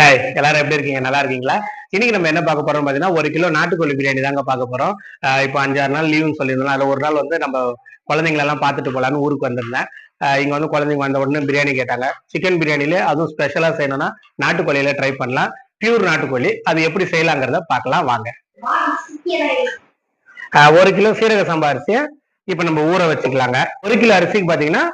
Hi எல்லாரும் எப்படி இருக்கீங்க? நல்லா இருக்கீங்களா? இன்னைக்கு நம்ம என்ன பார்க்க போறோம் பாத்தீங்கன்னா ஒரு கிலோ நாட்டுக்கோழி பிரியாணி தாங்க பார்க்க போறோம். இப்போ அஞ்சாறு நாள் லீவுன்னு சொல்லியிருந்தோம். அதுல ஒரு நாள் வந்து நம்ம குழந்தைங்கள எல்லாம் பார்த்துட்டு போலான்னு ஊருக்கு வந்திருந்தேன். இங்க வந்து குழந்தைங்க வந்த உடனே பிரியாணி கேட்டாங்க. சிக்கன் பிரியாணில அதுவும் ஸ்பெஷலா செய்யணும்னா நாட்டுக்கோழியில ட்ரை பண்ணலாம். பியூர் நாட்டுக்கோழி. அது எப்படி செய்யலாங்கிறத பார்க்கலாம். வாங்க. ஆஹ் ஒரு கிலோ சீரக சம்பா அரிசியை இப்போ நம்ம ஊற வச்சுக்கலாங்க. ஒரு கிலோ அரிசிக்கு பாத்தீங்கன்னா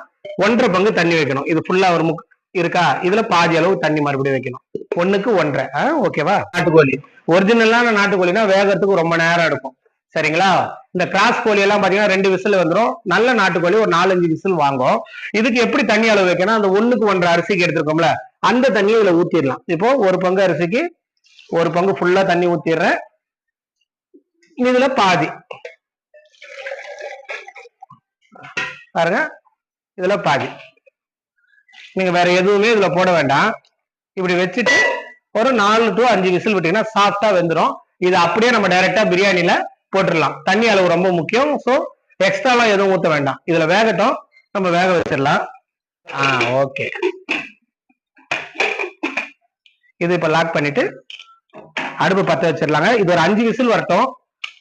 ஒன்றரை பங்கு தண்ணி வைக்கணும். இது ஃபுல்லா ஒரு முக் இருக்கா? இதுல பாதி அளவு தண்ணி மறுபடியும் வைக்கணும். ஒண்ணுக்கு ஒன்றரை. ஆஹ் ஓகேவா நாட்டுக்கோழி. ஒரிஜினலான நாட்டுக்கோழினா வேகத்துக்கு ரொம்ப நேரம் எடுக்கும். சரிங்களா? இந்த கிராஸ் கோழி எல்லாம் பாத்தீங்கன்னா ரெண்டு விசில் வந்துடும் நல்ல நாட்டுக்கோழி ஒரு நாலஞ்சு விசில் வாங்கும். இதுக்கு எப்படி தண்ணி அளவு வைக்கணும் அந்த ஒண்ணுக்கு ஒன்றரை அரிசிக்கு எடுத்திருக்கோம்ல அந்த தண்ணியை இதுல ஊத்திடலாம். இப்போ ஒரு பங்கு அரிசிக்கு ஒரு பங்கு ஃபுல்லா தண்ணி ஊத்திடுறேன். இதுல பாதி. பாருங்க. இதுல பாதி. நீங்க வேற எதுவுமே இதுல போட வேண்டாம். இப்படி வச்சுட்டு ஒரு நாலு டு அஞ்சு விசில் விட்டீங்கன்னா சாஃப்டா வெந்துடும் இது அப்படியே நம்ம டைரக்டா பிரியாணில போட்டுடலாம். தண்ணி அளவு ரொம்ப முக்கியம். ஸோ எக்ஸ்ட்ராலாம் எதுவும் ஊத்த வேண்டாம். இதுல வேகட்டும். நம்ம வேக வச்சிடலாம். ஆ ஓகே இது இப்ப லாக் பண்ணிட்டு அடுப்பு பத்த வச்சிடலாங்க. இது ஒரு அஞ்சு விசில் வரட்டும்.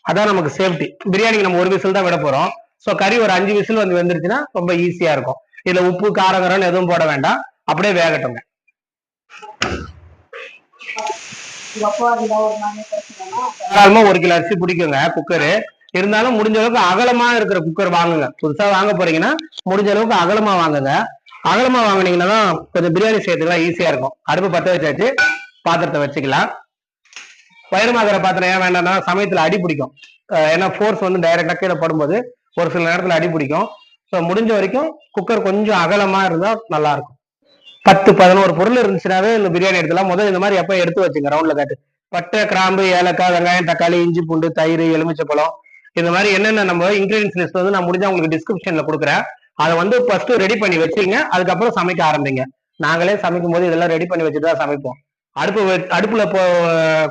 அதான் நமக்கு சேஃப்டி பிரியாணிக்கு நம்ம ஒரு விசில் தான் விட போறோம். ஸோ கறி ஒரு அஞ்சு விசில் வந்து வெந்துருச்சுன்னா ரொம்ப ஈஸியா இருக்கும். இதுல உப்பு காரங்கரம் எதுவும் போட வேண்டாம். அப்படியே வேகட்டுங்க. தாராளமா ஒரு கிலோ அரிசி பிடிக்குங்க குக்கரு இருந்தாலும் முடிஞ்ச அளவுக்கு அகலமா இருக்கிற குக்கர் வாங்குங்க. புதுசா வாங்க போறீங்கன்னா முடிஞ்ச அளவுக்கு அகலமா வாங்குங்க. அகலமா வாங்கினீங்கன்னா தான் கொஞ்சம் பிரியாணி செய்யறதுக்குலாம் ஈஸியா இருக்கும். அடுப்பு பத்த வச்சாச்சு பாத்திரத்தை வச்சுக்கலாம். வயிறுமாகிற பாத்திரம் ஏன் வேண்டாம்னா சமயத்துல அடி பிடிக்கும். ஏன்னா ஃபோர்ஸ் வந்து டைரக்டா கீழே படும்போது ஒரு சில நேரத்துல அடி பிடிக்கும். ஸோ முடிஞ்ச வரைக்கும் குக்கர் கொஞ்சம் அகலமா இருந்தா நல்லா இருக்கும் பத்து பதினோரு பொருள் இருந்துச்சுனாவே இந்த பிரியாணி எடுத்துலாம் முதல் இந்த மாதிரி எப்போ எடுத்து வச்சுங்க? ரவுண்ட்ல காட்டு. பட்டை கிராம்பு ஏலக்காய் வெங்காயம் தக்காளி இஞ்சி பூண்டு தயிர் எலுமிச்சப்பழம். இந்த மாதிரி என்னென்ன நம்ம இன்கிரீடியன்ஸ் லிஸ்ட் வந்து நான் முடிஞ்சா உங்களுக்கு டிஸ்கிரிப்ஷன்ல கொடுக்குறேன். அதை வந்து ஃபர்ஸ்ட் ரெடி பண்ணி வச்சுங்க அதுக்கப்புறம் சமைக்க ஆரம்பிங்க. நாங்களே சமைக்கும் போது இதெல்லாம் ரெடி பண்ணி வச்சுட்டு தான் சமைப்போம். அடுப்பு அடுப்புல இப்போ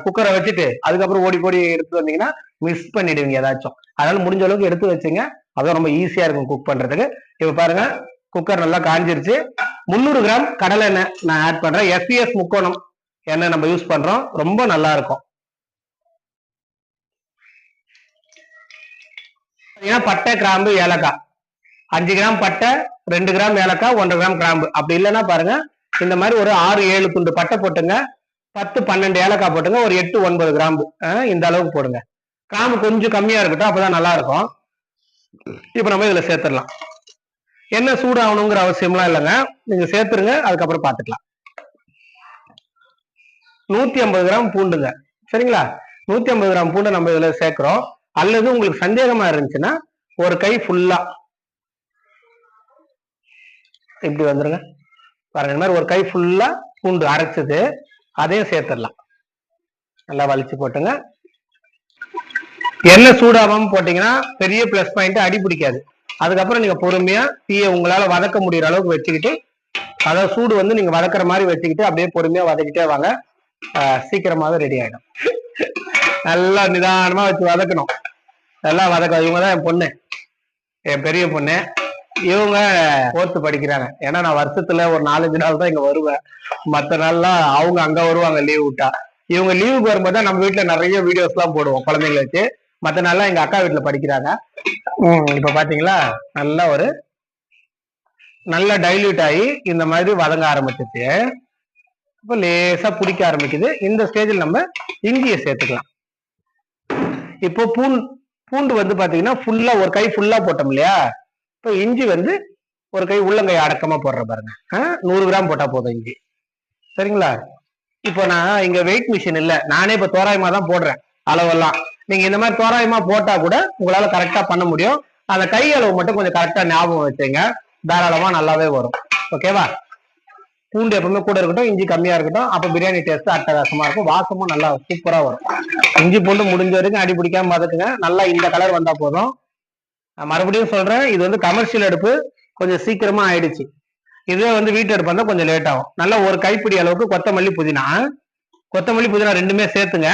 குக்கரை வச்சுட்டு அதுக்கப்புறம் ஓடி ஓடி எடுத்து வந்தீங்கன்னா மிஸ் பண்ணிடுவீங்க ஏதாச்சும். அதனால முடிஞ்ச அளவுக்கு எடுத்து வச்சுங்க. அதுவும் ரொம்ப ஈஸியா இருக்கும் குக் பண்றதுக்கு. இப்ப பாருங்க குக்கர் நல்லா காஞ்சிருச்சு. முந்நூறு கிராம் கடலை எண்ணெய் நான் ஆட் பண்றேன். எஸ்பிஎஸ் முக்கோணம் எண்ணெய் நம்ம யூஸ் பண்றோம். ரொம்ப நல்லா இருக்கும். பாத்தீங்கன்னா பட்டை கிராம்பு ஏலக்காய். அஞ்சு கிராம் பட்டை ரெண்டு கிராம் ஏலக்காய் ஒன்றரை கிராம் கிராம்பு. அப்படி இல்லைன்னா பாருங்க இந்த மாதிரி ஒரு ஆறு ஏழு துண்டு பட்டை போட்டுங்க. பத்து பன்னெண்டு ஏலக்காய் போட்டுங்க. ஒரு எட்டு ஒன்பது கிராம்பு. இந்த அளவுக்கு போடுங்க. கிராம்பு கொஞ்சம் கம்மியா இருக்கட்டும் அப்பதான் நல்லா இருக்கும். இப்போ நம்ம இதுல சேர்த்துடலாம். என்ன சூடாகணுங்கிற அவசியம்லாம் இல்லைங்க. நீங்க சேர்த்துருங்க அதுக்கப்புறம் பார்த்துக்கலாம் நூத்தி ஐம்பது கிராம் பூண்டுங்க. சரிங்களா? நூத்தி ஐம்பது கிராம் பூண்டை நம்ம இதுல சேர்க்குறோம். அல்லது உங்களுக்கு சந்தேகமா இருந்துச்சுன்னா ஒரு கை ஃபுல்லா இப்படி வந்துருங்க. பாருங்க இந்த மாதிரி ஒரு கை ஃபுல்லா பூண்டு அரைச்சது அதையும் சேர்த்துடலாம். நல்லா வலிச்சு போட்டுங்க. எண்ணெய் சூடாகாம போட்டீங்கன்னா பெரிய ப்ளஸ் பாயிண்ட் அடி பிடிக்காது. அதுக்கப்புறம் நீங்க பொறுமையா தீயை உங்களால வதக்க முடியற அளவுக்கு வச்சுக்கிட்டு அதாவது சூடு வந்து நீங்க வதக்குற மாதிரி வச்சுக்கிட்டு அப்படியே பொறுமையா வதக்கிட்டே வாங்க. சீக்கிரமாக சீக்கிரமாவே ரெடி ஆயிடும். நல்லா நிதானமா வச்சு வதக்கணும். நல்லா வதக்க இவங்க தான் என் பொண்ணு. என் பெரிய பொண்ணு. இவங்க ஃபோர்த்து படிக்கிறாங்க. ஏன்னா நான் வருஷத்துல ஒரு நாலஞ்சு நாள் தான் இங்க வருவேன். மத்த நாள்லாம் அவங்க அங்க வருவாங்க லீவ் விட்டா. இவங்க லீவுக்கு வரும்போது தான் நம்ம வீட்டுல நிறைய வீடியோஸ் எல்லாம் போடுவோம் குழந்தைங்களை மத்த நாள்லாம் எங்க அக்கா வீட்டுல படிக்கிறாங்க. இப்ப பாத்தீங்களா? நல்ல ஒரு நல்லா டைல்யூட் ஆகி இந்த மாதிரி வதங்க ஆரம்பிச்சிச்சு. இப்போ லேசா பிடிக்க ஆரம்பிக்குது. இந்த ஸ்டேஜில் நம்ம இஞ்சியை சேர்த்துக்கலாம். இப்போ பூண்டு பூண்டு வந்து பாத்தீங்கன்னா ஃபுல்லா ஒரு கை ஃபுல்லா போட்டோம் இல்லையா? இப்போ இஞ்சி வந்து ஒரு கை உள்ளங்கை அடக்கமா போடுற பாருங்க. நூறு கிராம் போட்டா போதும் இஞ்சி. சரிங்களா? இப்போ நான் இங்க வெயிட் மிஷின் இல்ல. நானே இப்ப தோராயமா தான் போடுறேன். அளவெல்லாம். நீங்க இந்த மாதிரி தோராயமா போட்டா கூட உங்களால கரெக்டா பண்ண முடியும். அந்த கை அளவு மட்டும் கொஞ்சம் கரெக்டா ஞாபகம் வச்சுங்க. தாராளமா நல்லாவே வரும். ஓகேவா பூண்டு எப்பவுமே கூட இருக்கட்டும் இஞ்சி கம்மியா இருக்கட்டும் அப்ப பிரியாணி டேஸ்ட் அட்டகாசமா இருக்கும். வாசமும் நல்லா சூப்பரா வரும். இஞ்சி பூண்டு முடிஞ்ச வரைக்கும் அடி பிடிக்காம வதக்குங்க. நல்லா இந்த கலர் வந்தா போதும். நான் மறுபடியும் சொல்றேன் இது வந்து கமர்ஷியல் அடுப்பு கொஞ்சம் சீக்கிரமா ஆயிடுச்சு. இதுவே வந்து வீட்டு அடுப்பு வந்தா கொஞ்சம் லேட் ஆகும். நல்லா ஒரு கைப்பிடி அளவுக்கு கொத்தமல்லி புதினா. கொத்தமல்லி புதினா ரெண்டுமே சேர்த்துங்க.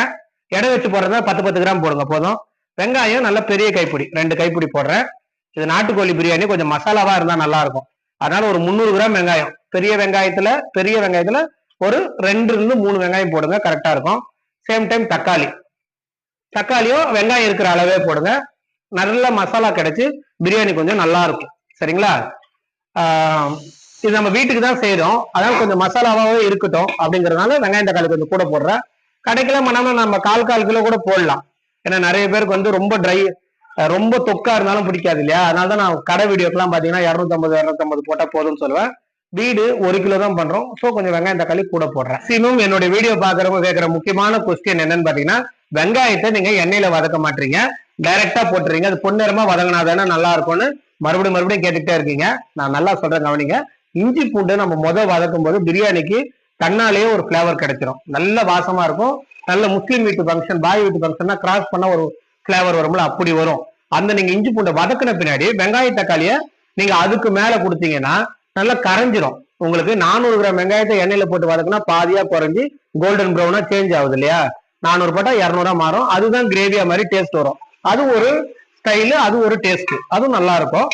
எடை வச்சு போடுறதா பத்து பத்து கிராம் போடுங்க போதும். வெங்காயம் நல்ல பெரிய கைப்பிடி ரெண்டு கைப்பிடி போடுறேன். இது நாட்டுக்கோழி பிரியாணி கொஞ்சம் மசாலாவா இருந்தா நல்லா இருக்கும் அதனால ஒரு முந்நூறு கிராம் வெங்காயம் பெரிய வெங்காயத்துல பெரிய வெங்காயத்துல ஒரு ரெண்டு இருந்து மூணு வெங்காயம் போடுங்க கரெக்டா இருக்கும். சேம் டைம் தக்காளி. தக்காளியும் வெங்காயம் இருக்கிற அளவே போடுங்க. நல்ல மசாலா கிடைச்சு பிரியாணி கொஞ்சம் நல்லா இருக்கும் சரிங்களா இது நம்ம வீட்டுக்கு தான் செய்யறோம் அதனால கொஞ்சம் மசாலாவாகவே இருக்கட்டும் அப்படிங்கறதுனால வெங்காயம் தக்காளி கொஞ்சம் கூட போடுறேன். கடைக்கெல்லாம் பண்ணாம நம்ம கால் கால் கிலோ கூட போடலாம். ஏன்னா நிறைய பேருக்கு வந்து ரொம்ப ட்ரை ரொம்ப தொக்கா இருந்தாலும் பிடிக்காது இல்லையா? அதனால தான் நான் கடை வீடியோக்கெல்லாம் பார்த்தீங்கன்னா இரநூத்தம்பது இரநூத்தம்பது போட்டால் போதும்னு சொல்லுவேன். வீடு ஒரு கிலோ தான் பண்றோம். ஸோ கொஞ்சம் வெங்காயம் தக்காளி கூட போடுறேன். சினிமம் என்னுடைய வீடியோ பாக்குறவங்க கேட்கிற முக்கியமான கொஸ்டின் என்னன்னு பாத்தீங்கன்னா வெங்காயத்தை நீங்க எண்ணெயில வதக்க மாட்டீங்க. டைரக்டா போட்டுறீங்க. அது பொன்னிறமா வதங்கினாதானே நல்லா இருக்கும்னு மறுபடியும் மறுபடியும் கேட்டுக்கிட்டே இருக்கீங்க. நான் நல்லா சொல்றேன் கவனிங்க. இஞ்சி பூண்டு நம்ம முத வதக்கும் போது பிரியாணிக்கு தன்னாலேயே ஒரு ஃப்ளேவர் கிடைச்சிரும். நல்ல வாசமா இருக்கும். நல்ல முஸ்லீம் வீட்டு ஃபங்க்ஷன் பாய் வீட்டு ஃபங்க்ஷன்னா கிராஸ் பண்ண ஒரு ஃப்ளேவர் வரும்ல அப்படி வரும். அந்த நீங்க இஞ்சி பூண்டை வதக்கின பின்னாடி வெங்காய தக்காளிய நீங்க அதுக்கு மேல கொடுத்தீங்கன்னா நல்லா கரைஞ்சிரும். உங்களுக்கு நானூறு கிராம் வெங்காயத்தை எண்ணெயில போட்டு வதக்குனா பாதியா குறைஞ்சி கோல்டன் ப்ரௌனா சேஞ்ச் ஆகுது இல்லையா? நானூறு போட்டா இரநூறுவா மாறும். அதுதான் கிரேவியா மாதிரி டேஸ்ட் வரும். அது ஒரு ஸ்டைலு அது ஒரு டேஸ்ட் அதுவும் நல்லா இருக்கும்.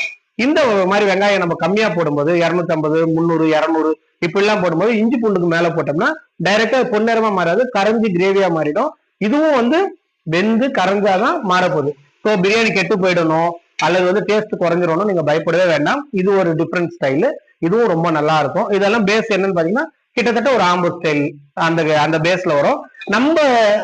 இந்த மாதிரி வெங்காயம் நம்ம கம்மியா போடும்போது இரநூத்தம்பது முந்நூறு இரநூறு இப்படிலாம் போடும்போது இஞ்சி பூண்டுக்கு மேல போட்டோம்னா டைரக்டா பொன்னிறமா மாறாது கரைஞ்சி கிரேவியா மாறிடும். இதுவும் வந்து வெந்து கரைஞ்சாதான் மாறப்போகுது. ஸோ பிரியாணி கெட்டு போயிடணும் அல்லது வந்து டேஸ்ட் குறைஞ்சிடணும் நீங்க பயப்படவே வேண்டாம். இது ஒரு டிஃப்ரெண்ட் ஸ்டைலு இதுவும் ரொம்ப நல்லா இருக்கும். இதெல்லாம் பேஸ் என்னன்னு பாத்தீங்கன்னா கிட்டத்தட்ட ஒரு ஆம்பூர் ஸ்டைல் அந்த அந்த பேஸ்ல வரும். நம்ம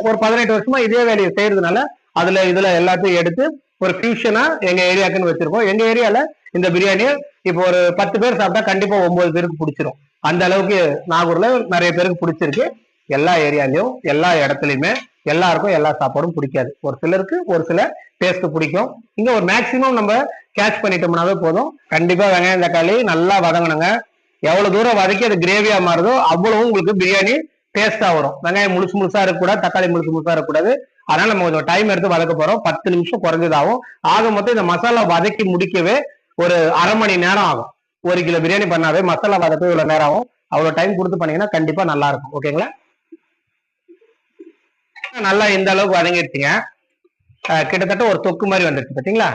ஒரு பதினெட்டு வருஷமா இதே வேலையை செய்யறதுனால அதுல இதுல எல்லாத்தையும் எடுத்து ஒரு ஃபியூஷனா எங்க ஏரியாக்குன்னு வச்சிருக்கோம். எங்க ஏரியால இந்த பிரியாணியை இப்போ ஒரு பத்து பேர் சாப்பிட்டா கண்டிப்பா ஒன்பது பேருக்கு பிடிச்சிரும். அந்த அளவுக்கு நாகூர்ல நிறைய பேருக்கு பிடிச்சிருக்கு. எல்லா ஏரியாலையும் எல்லா இடத்துலையுமே எல்லாருக்கும் எல்லா சாப்பாடும் பிடிக்காது. ஒரு சிலருக்கு ஒரு சில டேஸ்ட் பிடிக்கும். இங்க ஒரு மேக்சிமம் நம்ம கேட்ச் பண்ணிட்டோம்னாவே போதும். கண்டிப்பா வெங்காயம் தக்காளி நல்லா வதங்கணுங்க. எவ்வளவு தூரம் வதக்கி அது கிரேவியா மாறுதோ அவ்வளவு உங்களுக்கு பிரியாணி டேஸ்டா வரும். வெங்காயம் முழுசு முழுசா இருக்கக்கூடாது தக்காளி முழுசு முழுசா இருக்கக்கூடாது. அதனால நம்ம கொஞ்சம் டைம் எடுத்து வதக்க போறோம். பத்து நிமிஷம் குறைஞ்சதாகும் ஆக மொத்தம் இந்த மசாலா வதக்கி முடிக்கவே ஒரு அரை மணி நேரம் ஆகும். ஒரு கிலோ பிரியாணி பண்ணாவே மசாலா வதக்கு இவ்வளவு நேரம் ஆகும் அவ்வளவு டைம் கொடுத்து பண்ணீங்கன்னா கண்டிப்பா நல்லா இருக்கும். ஓகேங்களா நல்லா இந்த அளவுக்கு வதங்கிடுச்சுங்க. கிட்டத்தட்ட ஒரு தொக்கு மாதிரி வந்துடுச்சு பாத்தீங்களா?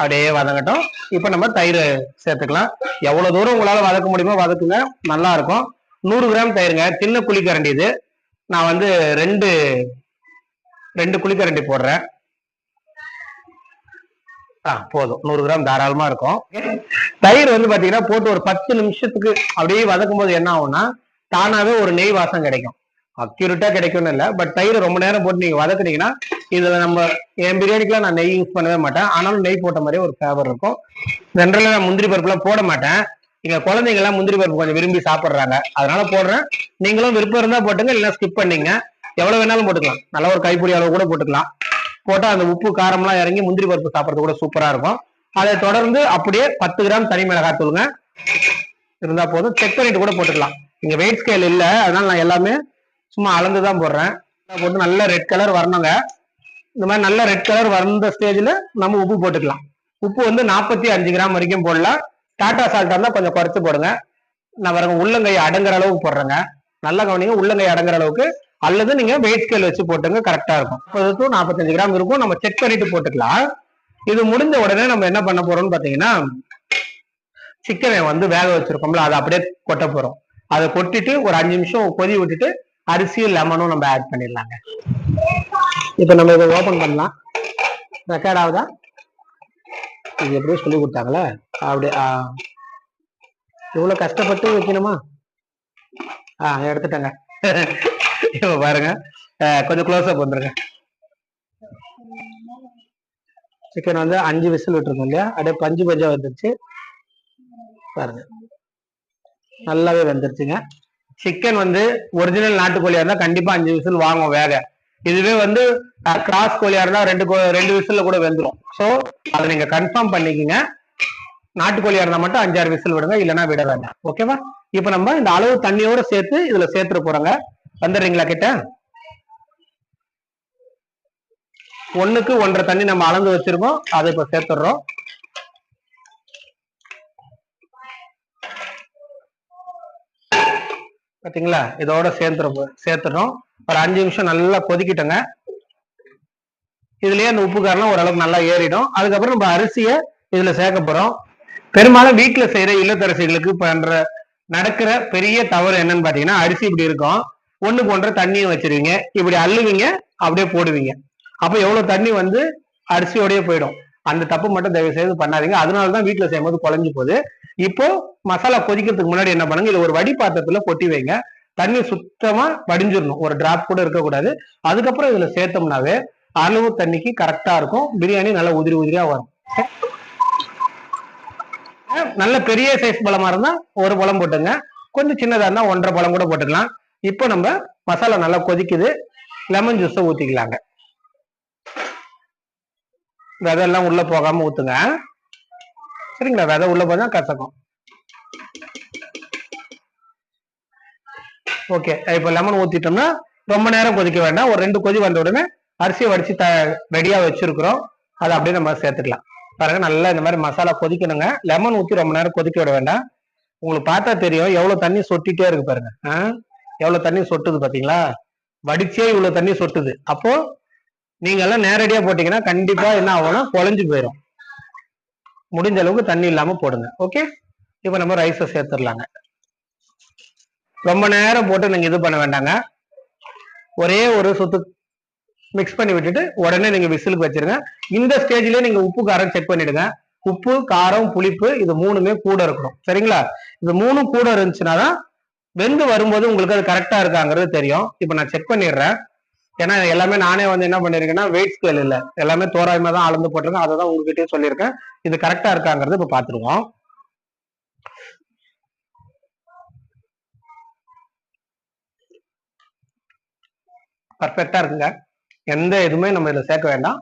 அப்படியே வதங்கட்டும். இப்ப நம்ம தயிர் சேர்த்துக்கலாம். எவ்வளவு தூரம் உங்களால வதக்க முடியுமோ வதக்குங்க. நல்லா இருக்கும். நூறு கிராம் தயிருங்க. சின்ன குழிக்கரண்டி இது. நான் வந்து ரெண்டு ரெண்டு குழிக்கரண்டி போடுறேன். ஆ போதும். நூறு கிராம் தாராளமா இருக்கும். தயிர் வந்து பாத்தீங்கன்னா போட்டு ஒரு பத்து நிமிஷத்துக்கு அப்படியே வதக்கும் போது என்ன ஆகும்னா தானாவே ஒரு நெய் வாசம் கிடைக்கும். அக்யூரேட்டா கிடைக்கும்னு இல்லை பட் தயிர் ரொம்ப நேரம் போட்டு நீங்க வதக்குனீங்கன்னா இதுல நம்ம என் பிரியாணிக்குலாம் நான் நெய் யூஸ் பண்ணவே மாட்டேன். ஆனாலும் நெய் போட்ட மாதிரியே ஒரு ஃபேவர் இருக்கும். ஜென்ரலா நான் முந்திரி பருப்புலாம் போட மாட்டேன். இங்க குழந்தைங்க எல்லாம் முந்திரி பருப்பு கொஞ்சம் விரும்பி சாப்பிடுறாங்க. அதனால போடுறேன். நீங்களும் விருப்பம் இருந்தா போட்டுங்க இல்லைன்னா ஸ்கிப் பண்ணீங்க. எவ்வளவு வேணாலும் போட்டுக்கலாம். நல்ல ஒரு கைப்பிடி அளவு கூட போட்டுக்கலாம். போட்டா அந்த உப்பு காரம்லாம் இறங்கி முந்திரி பருப்பு சாப்பிட்றது கூட சூப்பரா இருக்கும். அதை தொடர்ந்து அப்படியே பத்து கிராம் தனி மிளகாய் தூளுங்க. இருந்தா போதும். செக் பண்ணிட்டு கூட போட்டுக்கலாம். இங்க வெயிட் ஸ்கேல் இல்ல. அதனால நான் எல்லாமே சும்மா அளந்து தான் போடுறேன் போட்டு நல்ல ரெட் கலர் வரணுங்க. இந்த மாதிரி நல்ல ரெட் கலர் வந்த ஸ்டேஜ்ல நம்ம உப்பு போட்டுக்கலாம். உப்பு வந்து நாற்பத்தி அஞ்சு கிராம் வரைக்கும் போடலாம். டாட்டா சால்ட்டா இருந்தா கொஞ்சம் குறைச்சு போடுங்க. நான் வரங்க உள்ளங்கை அடங்குற அளவுக்கு போடுறேங்க. நல்லா கவனிங்க உள்ளங்கை அடங்குற அளவுக்கு அல்லது நீங்க வெயிட் ஸ்கேல் வச்சு போட்டுங்க கரெக்டா இருக்கும். முப்பது டு நாற்பத்தஞ்சு கிராம் இருக்கும். நம்ம செக் பண்ணிட்டு போட்டுக்கலாம். இது முடிஞ்ச உடனே நம்ம என்ன பண்ண போறோம்னு பாத்தீங்கன்னா சிக்கனை வந்து வேக வச்சிருக்கோம்ல அதை அப்படியே கொட்ட போறோம். அதை கொட்டிட்டு ஒரு அஞ்சு நிமிஷம் கொதி விட்டுட்டு அரிசியும் லெமனும் நம்ம ஆட் பண்ணிடலாங்க. இப்போ நம்ம இதை ஓபன் பண்ணலாம். ரெக்கார்ட் ஆகுதா? இது எப்படியோ சொல்லி கொடுத்தாங்களே. அப்படியே ஆ. கஷ்டப்பட்டு வைக்கணுமா? ஆ எடுத்துட்டேங்க. இப்ப பாருங்க. கொஞ்சம் க்ளோஸ் அப் வந்துருங்க. சிக்கன் வந்து அஞ்சு விசில் விட்டுருக்கோம் இல்லையா? அப்படியே பஞ்சு பஞ்சா வந்துருச்சு. பாருங்க. நல்லாவே வெந்துருச்சுங்க. சிக்கன் வந்து ஒரிஜினல் நாட்டுக்கோழியா இருந்தா கண்டிப்பா அஞ்சு விசில் வாங்கும் வேக. இதுவே வந்து கிராஸ் கோழியா இருந்தா ரெண்டு கோ- ரெண்டு விசில்ல கூட வெந்துரும். ஸோ அதை நீங்க கன்ஃபார்ம் பண்ணிக்கங்க. நாட்டுக்கோழியா இருந்தா மட்டும் அஞ்சாறு விசில் விடுங்க இல்லைன்னா விட வேண்டாம். ஓகேவா இப்போ நம்ம இந்த அளவு தண்ணியோட சேர்த்து இதுல சேர்த்துட்டு போறோங்க. வந்துடுறீங்களா கிட்ட? ஒண்ணுக்கு ஒன்றரை தண்ணி நம்ம அளந்து வச்சிருக்கோம். அதை இப்ப சேர்த்துடுறோம். பாத்தீங்களா? இதோட சேர்த்துறோம் சேர்த்துறோம் ஒரு அஞ்சு நிமிஷம் நல்லா கொதிக்கிட்டோங்க. இதுலயே அந்த உப்பு காரணம் ஓரளவுக்கு நல்லா ஏறிடும். அதுக்கப்புறம் நம்ம அரிசியை இதுல சேர்க்க போறோம். பெரும்பாலும் வீட்டுல செய்யற இல்லத்தரசிகளுக்கு பண்ற நடக்கிற பெரிய தவறு என்னன்னு பாத்தீங்கன்னா அரிசி இப்படி இருக்கும். ஒன்று போன்ற தண்ணியும் வச்சிருவீங்க. இப்படி அள்ளுவீங்க அப்படியே போடுவீங்க. அப்போ எவ்வளோ தண்ணி வந்து அரிசியோடயே போயிடும். அந்த தப்பு மட்டும் தயவு செய்து பண்ணாதீங்க. அதனால தான் வீட்டில் செய்யும்போது குழஞ்சு போகுது. இப்போ மசாலா கொதிக்கிறதுக்கு முன்னாடி என்ன பண்ணுங்க? இது ஒரு வடி பாத்திரத்துல கொட்டி வைங்க. தண்ணி சுத்தமா வடிஞ்சிடணும். ஒரு டிராப் கூட இருக்கக்கூடாது. அதுக்கப்புறம் இதுல சேர்த்தோம்னாவே அளவு தண்ணிக்கு கரெக்டா இருக்கும். பிரியாணி நல்லா உதிரி உதிரியா வரும். நல்ல பெரிய சைஸ் பழமா இருந்தா ஒரு பழம் போட்டுங்க. கொஞ்சம் சின்னதா இருந்தா ஒன்றரை பழம் கூட போட்டுக்கலாம். இப்போ நம்ம மசாலா நல்லா கொதிக்குது. லெமன் ஜூஸை ஊத்திக்கலாங்க. விதையெல்லாம் உள்ள போகாம ஊத்துங்க. சரிங்களா? விதை உள்ள போனா கசக்கும். ஓகே. இப்போ லெமன் ஊத்திட்டோம்னா ரொம்ப நேரம் கொதிக்க வேண்டாம். ஒரு ரெண்டு கொதி வந்த உடனே அரிசியை வடிச்சு த ரெடியா வச்சிருக்கிறோம். அதை அப்படியே நம்ம சேர்த்துக்கலாம். பாருங்க நல்லா இந்த மாதிரி மசாலா கொதிக்கணுங்க. லெமன் ஊத்தி ரொம்ப நேரம் கொதிக்க விட வேண்டாம். உங்களுக்கு பார்த்தா தெரியும் எவ்வளவு தண்ணி சொட்டிட்டே இருக்கு பாருங்க. ஆ? எவ்வளவு தண்ணி சொட்டுது பாத்தீங்களா? வடிச்சே இவ்வளவு தண்ணி சொட்டுது. அப்போ நீங்க எல்லாம் நேரடியா போட்டீங்கன்னா கண்டிப்பா என்ன ஆகும்னா குழஞ்சு போயிடும் முடிஞ்ச அளவுக்கு தண்ணி இல்லாம போடுங்க. ஓகே இப்போ நம்ம ரைஸை சேர்த்துடலாங்க. ரொம்ப நேரம் போட்டு நீங்க இது பண்ண வேண்டாங்க. ஒரே ஒரு சொத்து மிக்ஸ் பண்ணி விட்டுட்டு உடனே நீங்க விசிலுக்கு வச்சிருங்க. இந்த ஸ்டேஜ்லயே நீங்க உப்பு காரம் செக் பண்ணிடுங்க. உப்பு காரம் புளிப்பு இது மூணுமே கூட இருக்கணும். சரிங்களா? இது மூணும் கூட இருந்துச்சுன்னா தான் வெந்து வரும்போது உங்களுக்கு அது கரெக்டா இருக்காங்கிறது தெரியும். இப்போ நான் செக் பண்ணிடுறேன். ஏன்னா எல்லாமே நானே வந்து என்ன பண்ணிருக்கேன்னா வெயிட் ஸ்கேல் இல்ல. எல்லாமே தோராயமா தான் அளந்து போட்டிருக்கேன். அதை தான் உங்ககிட்டயே சொல்லியிருக்கேன். இது கரெக்டா இருக்காங்கிறது இப்போ பார்த்துருவோம். பர்ஃபெக்டா இருக்குங்க. எந்த இதுவுமே நம்ம இதுல சேர்க்க வேண்டாம்.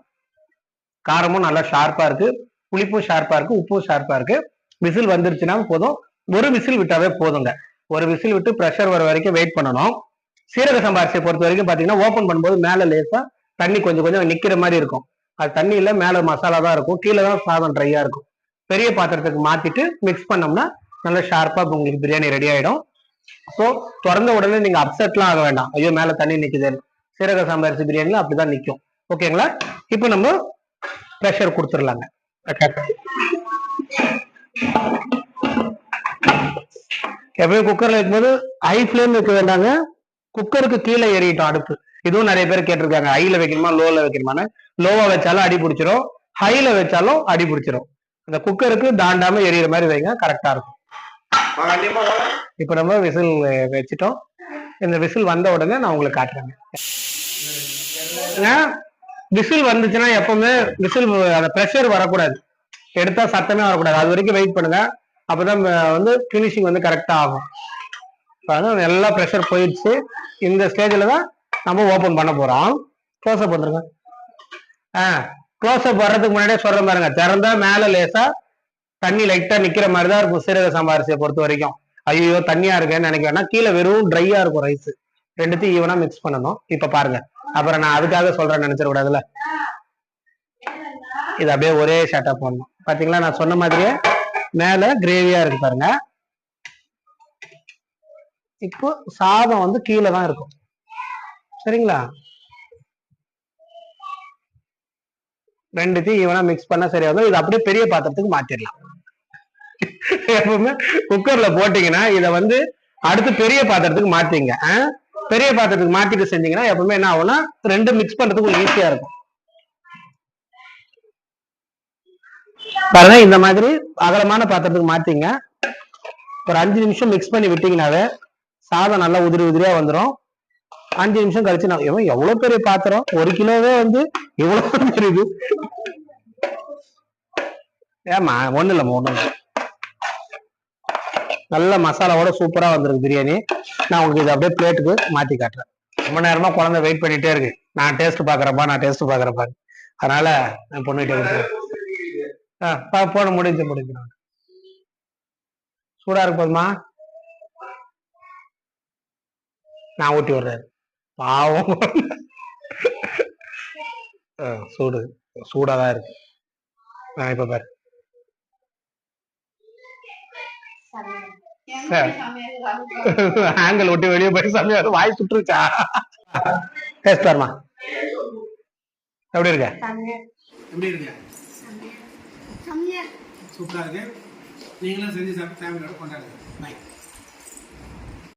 காரமும் நல்லா ஷார்ப்பா இருக்கு. புளிப்பும் ஷார்ப்பா இருக்கு. உப்பும் ஷார்ப்பா இருக்கு. விசில் வந்துருச்சுன்னா போதும். ஒரு விசில் விட்டாவே போதுங்க. ஒரு விசில் விட்டு ப்ரெஷர் வர வரைக்கும் வெயிட் பண்ணணும். சீரக சம்பாரிசியை பொறுத்த வரைக்கும் பார்த்தீங்கன்னா ஓப்பன் பண்ணும்போது மேலே லேசாக தண்ணி கொஞ்சம் கொஞ்சம் நிற்கிற மாதிரி இருக்கும். அது தண்ணி மேலே மசாலா தான் இருக்கும். கீழே தான் சாதம் ட்ரையாக இருக்கும். பெரிய பாத்திரத்துக்கு மாற்றிட்டு மிக்ஸ் பண்ணோம்னா நல்லா ஷார்ப்பாக உங்களுக்கு பிரியாணி ரெடி ஆகிடும் ஸோ திறந்த உடனே நீங்க அப்செட்லாம் ஆக வேண்டாம். ஐயோ மேலே தண்ணி நிற்குது சீரக சம்பாரிசி பிரியாணியில் அப்படி அப்படிதான் நிற்கும் ஓகேங்களா இப்போ நம்ம ப்ரெஷர் கொடுத்துடலாங்க. எப்பயும் குக்கர்ல வைக்கும்போது ஹை ஃப்ளேம் வைக்க வேண்டாங்க. குக்கருக்கு கீழே ஏறிட்டோம் அடுப்பு. இதுவும் நிறைய பேர் கேட்டிருக்காங்க. ஹைல வைக்கணுமா லோல வைக்கணுமான்னு. லோவா வச்சாலும் அடி பிடிச்சிரும். ஹைல வச்சாலும் அடி பிடிச்சிரும். அந்த குக்கருக்கு தாண்டாம எரியற மாதிரி வைங்க கரெக்டா இருக்கும். இப்போ நம்ம விசில் வச்சிட்டோம். இந்த விசில் வந்த உடனே நான் உங்களுக்கு காட்டுறேங்க விசில் வந்துச்சுன்னா எப்பவுமே விசில் அந்த ப்ரெஷர் வரக்கூடாது. எடுத்தா சத்தமே வரக்கூடாது. அது வரைக்கும் வெயிட் பண்ணுங்க. அப்பதான் வந்து ஃபினிஷிங் வந்து கரெக்டா ஆகும். இப்ப அதான் எல்லா ப்ரெஷர் போயிடுச்சு. இந்த ஸ்டேஜில் தான் நம்ம ஓப்பன் பண்ண போறோம். க்ளோஸ் அப் வந்துருங்க. ஆ க்ளோஸ் அப் வர்றதுக்கு முன்னாடியே சொல்ற பாருங்க. திறந்தா மேலே லேசா தண்ணி லைட்டா நிக்கிற மாதிரி தான் இருக்கும் சீரக சம்பாரிசியை பொறுத்த வரைக்கும். ஐயோ தண்ணியா இருக்கேன்னு நினைக்க வேணாம். கீழே வெறும் ட்ரையா இருக்கும் ரைஸ் ரெண்டுத்தையும் ஈவனா மிக்ஸ் பண்ணணும். இப்ப பாருங்க. அப்புறம் நான் அதுக்காக சொல்றேன் நினைச்சிட கூடாதுல்ல இது அப்படியே ஒரே ஷாட்டா போடணும். பாத்தீங்களா? நான் சொன்ன மாதிரியே மேல கிரேவியா இருக்கு பாருங்க. இப்போ சாதம் வந்து கீழே தான் இருக்கும். சரிங்களா? ரெண்டுத்தையும் ஈவனா மிக்ஸ் பண்ணா சரியா வரும் இது அப்படியே பெரிய பாத்திரத்துக்கு மாத்திரலாம். எப்பவுமே குக்கர்ல போட்டீங்கன்னா இதை வந்து அடுத்து பெரிய பாத்திரத்துக்கு மாத்திங்க. பெரிய பாத்திரத்துக்கு மாத்திட்டு செஞ்சீங்கன்னா எப்பவுமே என்ன ஆகும்னா ரெண்டு மிக்ஸ் பண்றதுக்கு ஈஸியா இருக்கும். பாருங்க இந்த மாதிரி அகலமான பாத்திரத்துக்கு மாத்திங்க. ஒரு அஞ்சு நிமிஷம் மிக்ஸ் பண்ணி விட்டீங்கனாவே சாதம் நல்லா உதிரி உதிரியா வந்துடும் அஞ்சு நிமிஷம் கழிச்சு நான் எவ்வளவு எவ்வளவு பெரிய பாத்திரம்? ஒரு கிலோவே வந்து இவ்வளவு தெரியுது ஏமா ஒண்ணு இல்லம்மா ஒண்ணு நல்ல மசாலாவோட சூப்பரா வந்திருக்கு பிரியாணி. நான் உங்களுக்கு இது அப்படியே பிளேட்டுக்கு மாத்தி காட்டுறேன். ரொம்ப நேரமா குழந்தை வெயிட் பண்ணிட்டே இருக்கு. நான் டேஸ்ட் பாக்குறப்பா நான் டேஸ்ட் பாக்குறப்பா அதனால நான் பொண்ணுகிட்டே கொடுத்துருவேன் ஆ பா- போன முடிஞ்சு முடிஞ்சிடும். சூடா இருக்கு போதுமா? நான் ஊட்டி விடுறாரு பாவம். சூடு. சூடு சூடாதான் இருக்கு. நான் இப்ப பாரு. ஆங்கிள் விட்டு வெளியே போய் சமையல் வாய் சுட்டுருச்சா? டேஸ்ட் பாருமா எப்படி இருக்க? எப்படி இருக்க? செம்மையா சூப்பராக இருக்குது நீங்களும் செஞ்சு சாப்பிட்டு ஃபேமிலியோட கொண்டாடுங்க. பாய்